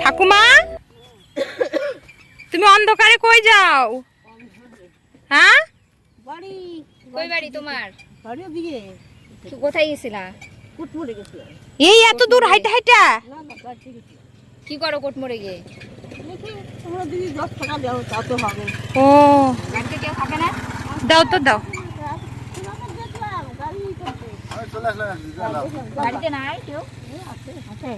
ঠাকুমা? তুমি অন্ধকারে কই যাও? হ্যাঁ? বাড়ি। কই বাড়ি তোমার? বাড়ি তো কোথায় গেছিলা? কুটমুড়ে গেছিলাম। এই এত দূর হাইটা হাইটা? না না কি করো কোটমোড়ে গিয়ে? দেখি দিদি দশ টাকা দাও তা তো হবে। ও। বাড়িতে কেউ থাকে না? দাও তো দাও। বাড়িতে নাই কেউ? আছে আছে।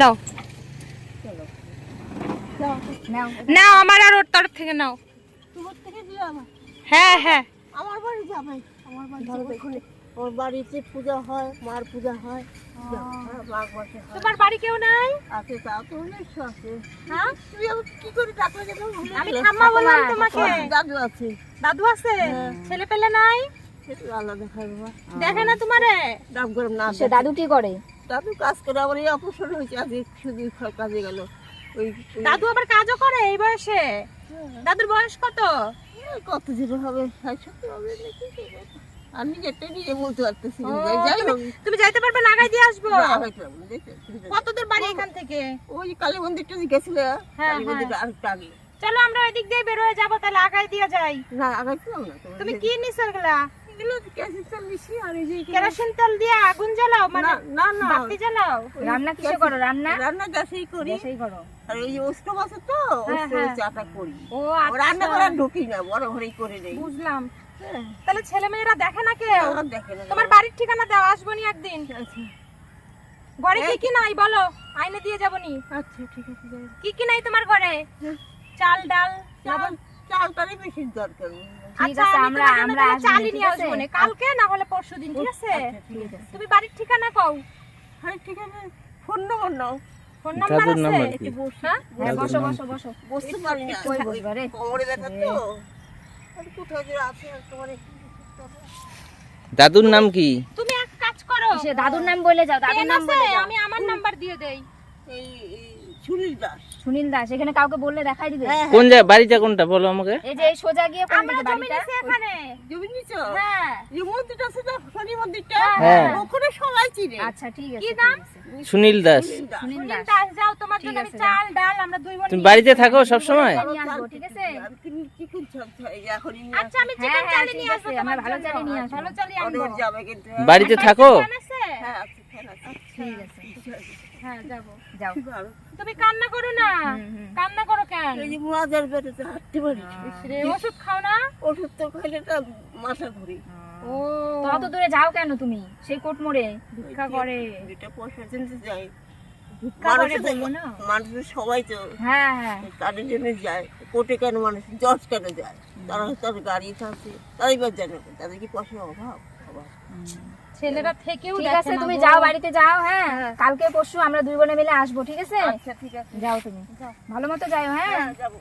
দাও। নাও। নাও আমার আর ওর তরফ থেকে নাও। হ্যাঁ হ্যাঁ। আমার বাড়ি যাবে। আমার বাড়ি বাড়িতে পূজা হয় মার পূজা হয়। হ্যাঁ, হয়। তোমার বাড়ি কেউ নাই? আছে তা তো অনেক আছে। হ্যাঁ? তুমি কি করে ডাকলে যেন আমি ঠাম্মা বললাম তোমাকে। দাদু আছে। দাদু আছে? ছেলে পেলে নাই? বাবা। দেখে না তোমারে। গরম না সে দাদু কি করে? দাদু কাজ করে আবার এই অপারেশন হয়েছে আজকে শুধু কাজে গেল। ওই ওই- দাদু আবার কাজও করে এই বয়সে? দাদুর বয়স কত? কত দিন হবে নিজেরটা নিজে বলতে পারতেছি তুমি- যাইতে পারবে লাগাই দিয়ে আসব। কত দূর বাড়ি এখান থেকে? ওই কালী মন্দিরটা গেছিল হ্যাঁ, আগে। চলো আমরা ওইদিক দিয়ে বের হয়ে যাব তাহলে আগাই দিয়ে যাই। না আগাইছিলাম তুমি কি নিছো এগুলা? এগুলো গ্যাসের চাল বেশি আর এই যে কেরোসিন তেল দিয়ে আগুন জ্বালাও মানে না না না। বাতি জ্বালাও? রান্না কিসে করো? রান্না? রান্না গ্যাসেই করি। সেই করো। আর এই যে ওস্টোভ তো হ্যাঁ, হ্যাঁ। চাটা করি। ও ও রান্না ঢুকি না বড় ঘরেই করে নেই। বুঝলাম। তাহলে ছেলে মেয়েরা দেখে না কেউ? দেখে না। তোমার বাড়ির ঠিকানা দাও আসব নি একদিন ঘরে কি কি নাই বলো? আইনে দিয়ে যাব নি আচ্ছা ঠিক আছে কি কি নাই তোমার ঘরে? চাল ডাল চালটারই বেশি দরকার। ঠিক আচ্ছা, আছে আমরা আমরা তাহলে আসব, চালই ঠিক নিয়ে আসব নে, কালকে না হলে পরশু দিন ঠিক আছে? আচ্ছা ঠিক আছে। তুমি বাড়ির ঠিকানা কও। হ্যাঁ ঠিক আছে ফোন নম্বর নাও। ফোন নাম্বার দাদুর আছে একটু বসে। হ্যাঁ? বসো বসো বসো। বসতে পারি না। কই বসবা রে? কোমরে ব্যথা তো? আর কোথায় যে আছে তোমার দাদুর নাম কি? তুমি এক কাজ করো। সে দাদুর নাম বলে যাও দাদুর নাম বলে আমি আমার নাম্বার দিয়ে দেই। এই। সুনীল দাস। সুনীল দাস এখানে কাউকে বললে দেখাই দিবে? হ্যাঁ কোন জায়গা বাড়িটা কোনটা বলো আমাকে? এই যে সোজা গিয়ে কোন আমরা দিকে জমি বাড়িটা? নিছি এখানে। জমি নিছো? হ্যাঁ। যে মন্দিরটা আছে না শনি মন্দিরটা? হ্যাঁ। ওখানে সবাই চিনে। আচ্ছা ঠিক আছে কি নাম? সুনীল দাস। সুনীল দাস। যাও তোমার ঠিক জন্য আমি আছে, চাল ডাল আমরা দুই বোন তুমি বাড়িতে থাকো সব সময় আসব, ঠিক আছে? কি-? এই নিয়ে আচ্ছা আমি হ্যাঁ, চিকেন হ্যাঁ, চালি নিয়ে আসব তোমার ভালো। নিয়ে আসব। ভালো চালি আনব। বাড়িতে থাকো? হ্যাঁ ঠিক আছে। হ্যাঁ যাব। যাও। তুমি কান্না করো না। হুম, হুম। কান্না করো কেন? এই যে মাজার বেড়েতে হাঁটতে পারি। রে, ওষুধ খাও না? ওষুধ তো খাইলে তো মাথা ঘুরি। ও। তো দূরে যাও কেন তুমি? সেই কোট মোড়ে ভিক্ষা করে। দুইটা পয়সা চিনতে যাই। মানুষের বলব না? মানুষের সবাই তো হ্যাঁ হ্যাঁ। তাদের জন্য যায়। কোর্টে কেন মানুষ জজ কেন যায়? তারা তাদের গাড়ি থাকে তারাই বা জানে। তাদের কি পয়সার অভাব? ছেলেরা থেকেও ঠিক আছে তুমি যাও বাড়িতে যাও হ্যাঁ। কালকে পরশু আমরা দুই বোনে মিলে আসব ঠিক আছে? আচ্ছা ঠিক আছে। যাও তুমি। ভালো মতো যাও হ্যাঁ? হ্যাঁ যাব।